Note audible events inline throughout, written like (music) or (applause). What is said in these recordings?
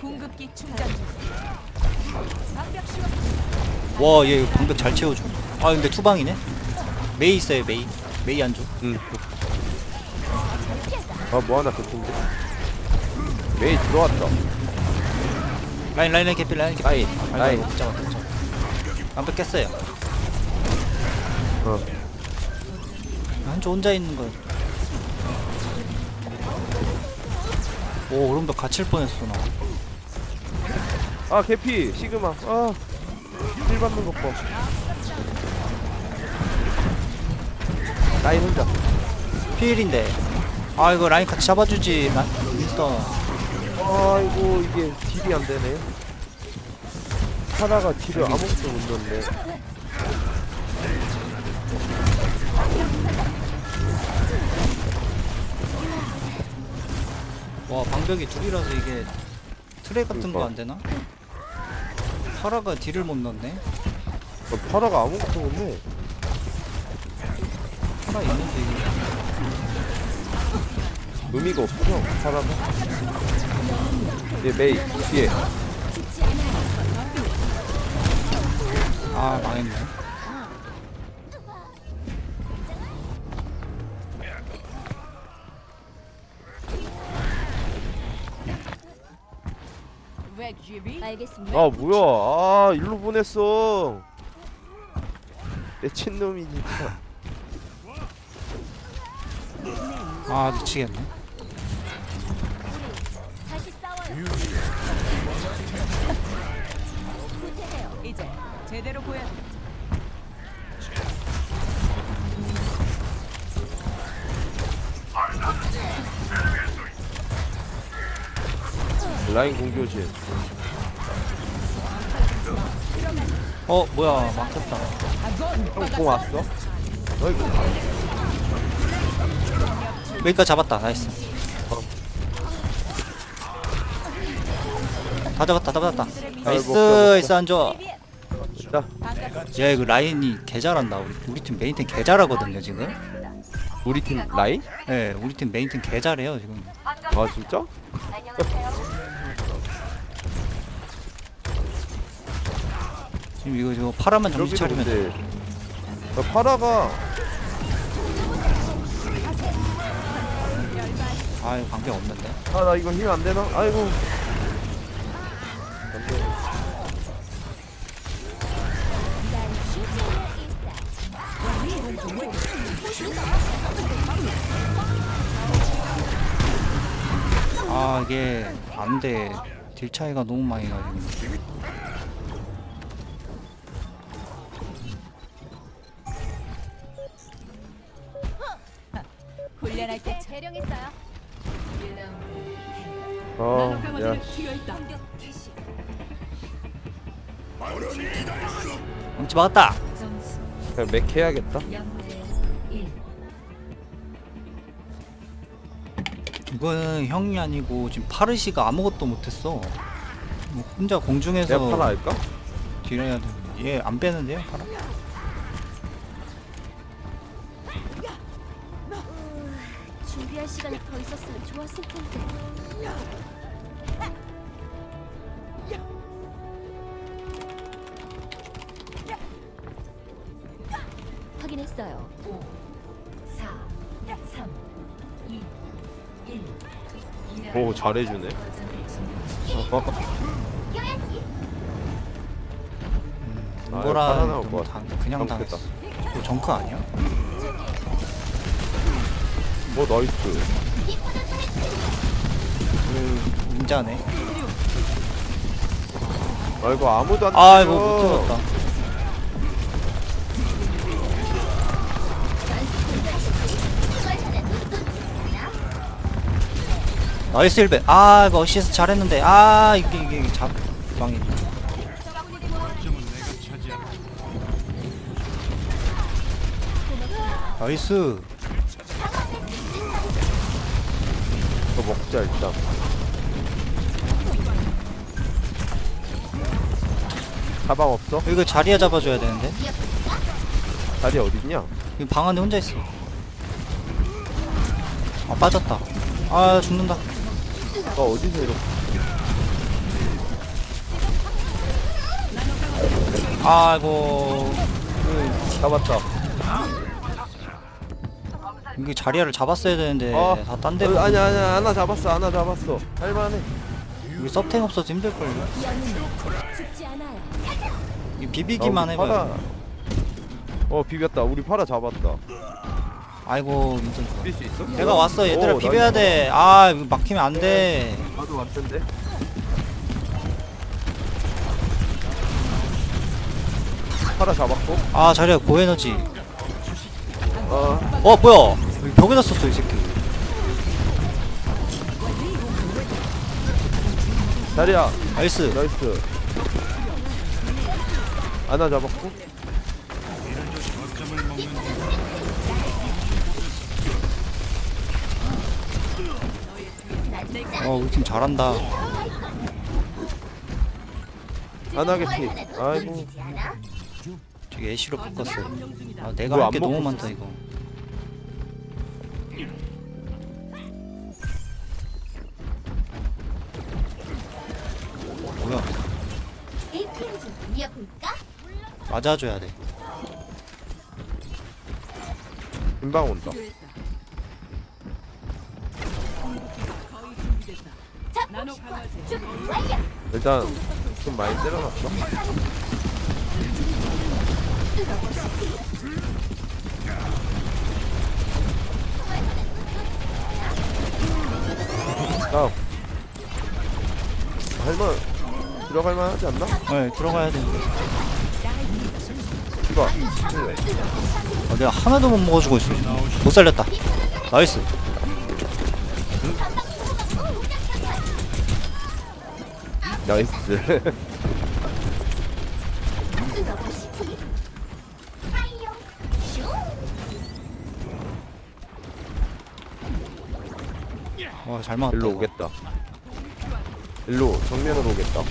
공급기 충전 중. 와, 얘 방벽 잘 채워줘. 아, 근데 투방이네. 메이 있어요, 메이. 메이 안 줘. 응. 아, 뭐 하나 겹친데? 메이 들어왔다. 라인, 라인, 라인 개피, 라인 개피. 라인, 라인. 아이고, 잡았다, 잡았다. 방벽 깼어요. 어. 한쪽 혼자 있는 거. 오, 그럼 너 갇힐 뻔했어, 나. 아, 개피, 시그마. 아, 힐 받는 것 봐. 라인 혼자. 피일인데. 아, 이거 라인 같이 잡아주지. 나, 미스터. 아이고, 이게 딜이 안 되네. 하나가 딜을 아무것도 못 넣네. 와, 방벽이 둘이라서 이게 트레 같은 거 그러니까. 안 되나? 파라가 딜을 못 넣네. 어, 파라가 아무것도 못 내. 파라 있는데 이게. 의미가 없어, 파라가. 얘 메이, 뒤에. 아, 망했네. 알겠습니다. 아, 뭐야. 아, 일로 보냈어. 내 친놈이 진짜. 아, 미치겠네. 다시 싸워요. 이제 제대로 보여. 라인 공교지. 어, 뭐야, 막혔다. 형공 왔어? 여기까지 잡았다. 나이스. 다 잡았다, 다 잡았다. 나이스, 먹자, 먹자. 나이스, 안 좋아. 자, 야, 이거 라인이 개 잘한다. 우리, 우리 팀 메인 팀개 잘하거든요, 지금. 우리 팀 라인? 예, 우리 팀 메인 팀개 잘해요, 지금. 아, 진짜? 지금 이거, 이거 파라만 정신 여기도 차리면 돼. 근데 야, 파라가 아, 이거 방벽 없는데. 아 나 이거 힘안 되나? 아이고. 안 돼. 아, 이게 안 돼. 딜 차이가 너무 많이 나지금. 훈련할 때 재령했어요. 아, 야, 엄지 막았다. 그냥 맥 해야겠다. 이거는 형이 아니고 지금 파르시가 아무것도 못했어. 뭐 혼자 공중에서 내가 파라 할까? 딜해야 돼. 얘안 빼는데요, 파라? 준비할 시간이 더 있었으면 좋았을 텐데. 확인했어요. 오 잘해주네. 어, 아, 뭐라 파라 나올 너무 것 당, 같아. 그냥. 당했어. 이거 정크 아니야? 뭐 나이스. 그 인자네. 아이고 아무도 안. 아 때려. 이거 못 들었다. 나이스 1벤. 아 이거 어시스트 잘했는데. 아 이게 이게, 이게 잡 망이. 나이스. 이거 먹자 일단. 사방 없어? 이거 그 자리야 잡아줘야 되는데. 자리 어디 있냐? 이방 안에 혼자 있어. 아 빠졌다. 아 죽는다. 너 어디서 이렇게 아이고. 잡았다. 이게 자리야를 잡았어야 되는데 어. 다 딴데 어, 아니야 아니야 하나 잡았어 하나 잡았어. 할만해. 우리 서탱 없어서 않아요. 이 비비기만 아, 우리 해봐요 파라. 어 비볐다. 우리 파라 잡았다. 아이고 민선 비빌 수 있어? 내가 왔어 얘들아 오, 비벼야 나이스. 돼아 막히면 안돼 나도 왔던데. 파라 잡았고. 아 자리야 고에너지 어 어 뭐야 여기 벽에다 썼어 이 새끼 자리야. 나이스 나이스. 하나 잡았고. 어 우리 팀 잘한다 하나 개피. 아이고. 저기 애쉬로 바꿨어 아 내가 안할게 너무 많다 이거 맞아줘야 돼 금방 온다. 일단 좀 많이 때려놨어. 다음. 할만 들어갈 만 하지 않나? 네 들어가야 돼 이봐. 그래. 아, 내가 하나도 못 먹어주고 있어 못 살렸다 나이스 나이스. 와잘 막았다 일로 이거. 오겠다. 일로 정면으로 오겠다.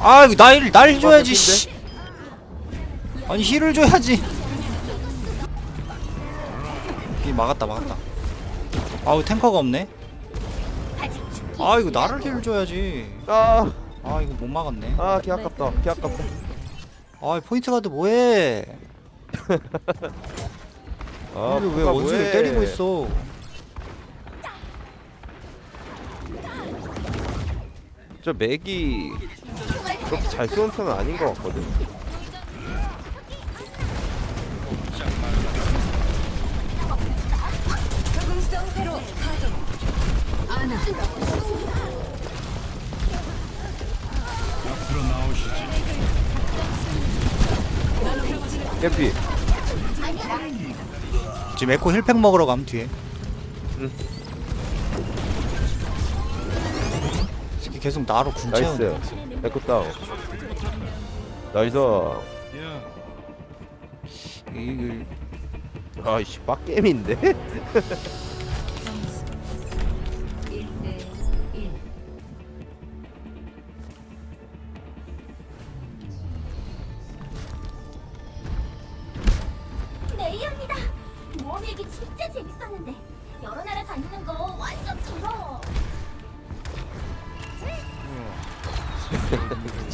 아 이거 날, 날 줘야지 씨. 아니 힐을 줘야지 이 막았다 막았다 아우 탱커가 없네. 아 이거 나를 힐 줘야지 아, 아 이거 못 막았네 아, 개 아깝다. 개 아깝다. 아 포인트 가드 뭐해 (laughs) 아, 왜 뭐해. 때리고 있어 저 맥이 그렇게 잘 쏘는 편은 아닌 것 같거든. 깨피 지금 에코 힐팩 먹으러 감 뒤에 응. 이 새끼 계속 나로 궁 나이스. 채우네 에코 다운. 나이스. 이거 아이씨 빡겜인데? (laughs) 레이언이다. 모험 얘기 진짜 재밌었는데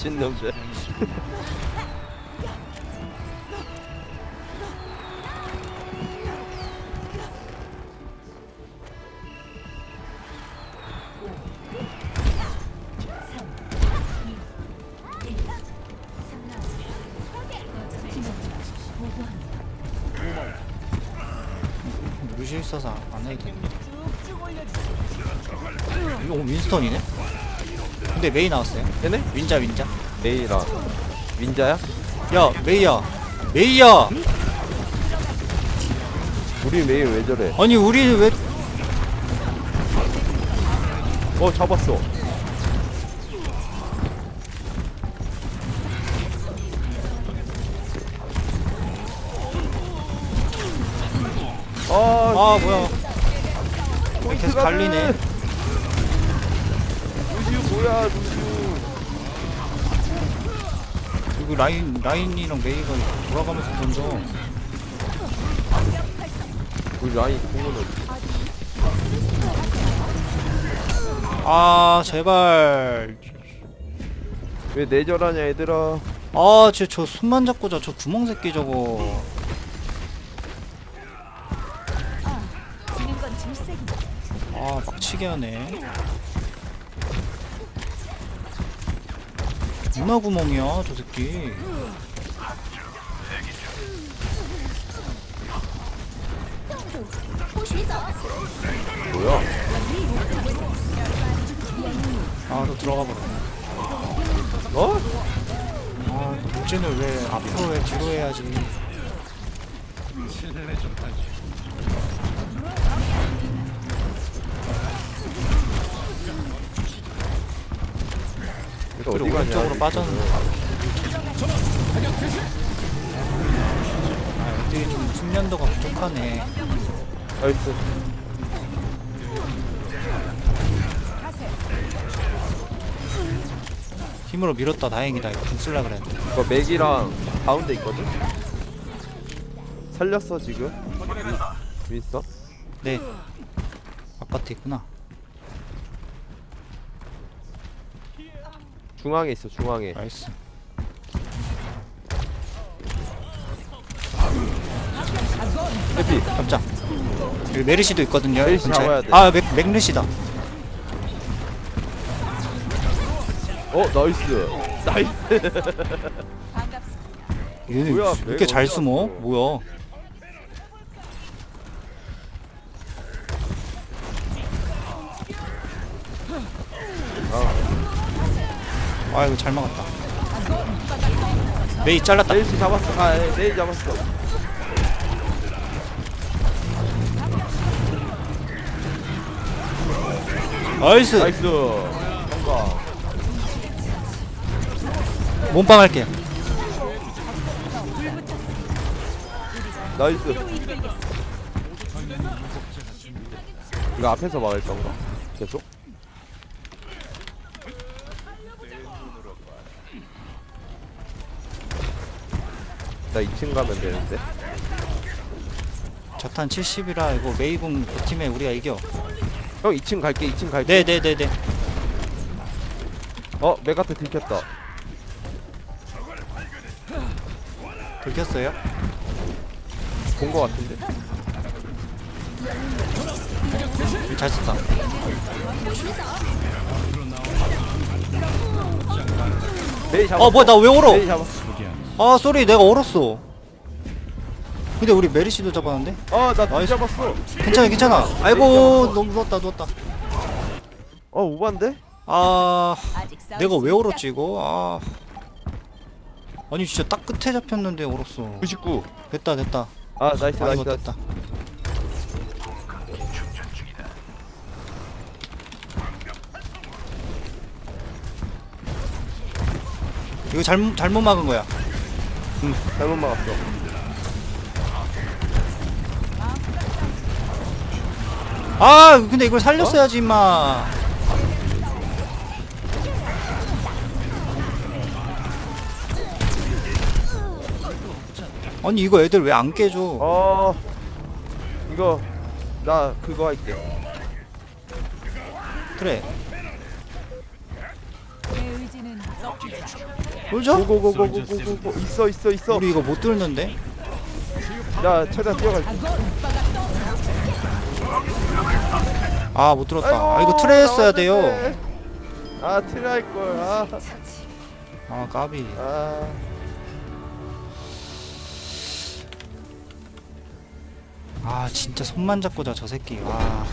미친놈들. 루시 있어서 안 해도 돼 이거 윈스턴이네? 근데 메이 나왔어요. 얘네? 윈자 윈자. 메이라. 윈자야? 야 메이야. 메이야! 우리 메이 왜 저래? 아니 우리 왜 어 잡았어. 아, 아 뭐야. 계속 갈리네. 뭐야 루시우 그리고 라인 라인이랑 메이가 돌아가면서 던져 우리 라인 공은 어디? 아 제발. 왜 내절하냐 얘들아? 아 진짜 저 손만 잡고 자 저 구멍 새끼 저거. 지는 건 질색이다. 아 빡치게 하네 누나 구멍이야 저 새끼. 뭐야 아또 들어가 버렸네 어? 아 도진을 왜 앞으로 해 뒤로 해야지 이거 그리고 어디 가냐 오른쪽으로 빠졌는데 아 애들이 좀 숙련도가 부족하네. 나이스. 힘으로 밀었다. 다행이다. 이거 궁 쓸라 그랬는데. 이거 맥이랑 가운데 있거든? 살렸어 지금? 윈스터? 네. 바깥에 있구나 중앙에 있어 중앙에. 나이스. 해피 깜짝 여기 메르시도 있거든요 메르시 근처에. 잡아야 돼. 아 맥, 맥르시다. 어 나이스. 나이스. 얘는 뭐야, 왜 이렇게 맥잘 어디 숨어? 뭐야? 아 이거 잘 막았다. 메이 잘랐다. 네이스 잡았어. 아 네, 네이 잡았어. 나이스. 나이스. 성공 몸빵 할게. 나이스. 이거 앞에서 막을 건가? 계속? 나 2층 가면 되는데. 자탄 70이라 이거 메이궁 그 팀에 우리가 이겨. 형 2층 갈게 2층 갈게. 네네네네. 어 메가트 들켰다. 들켰어요? 본 거 같은데? 잘 썼다. 메이 잡았어. 어 뭐야 나 왜 얼어? 메이 잡았어 아 쏘리 내가 얼었어. 근데 우리 메리시도 잡았는데? 어나 나이스. 잡았어. 괜찮아 괜찮아. 아이고 너무 누웠다 누웠다. 어 오반데? 아 내가 수 왜. 얼었지 이거? 아. 아니 진짜 딱 끝에 잡혔는데 얼었어. 99 됐다 됐다. 아 나이스 나이스 나이스. 못됐다. 이거 잘못 잘못 막은 거야 응 잘못 막았어. 아 근데 이걸 살렸어야지 임마. 아니 이거 애들 왜 안 깨져? 어 이거 나 그거 할게. 그래. 내 의지는 썩히지. 놀자 고고고고고고고. 있어 있어 있어. 우리 이거 못 뚫는데? 야 최대한 뛰어갈게. 아못 들었다. 아 이거 트레 했어야 돼요. 아 트레 할걸 아, 아 까비. 아. 아 진짜 손만 잡고 자 저 새끼. 와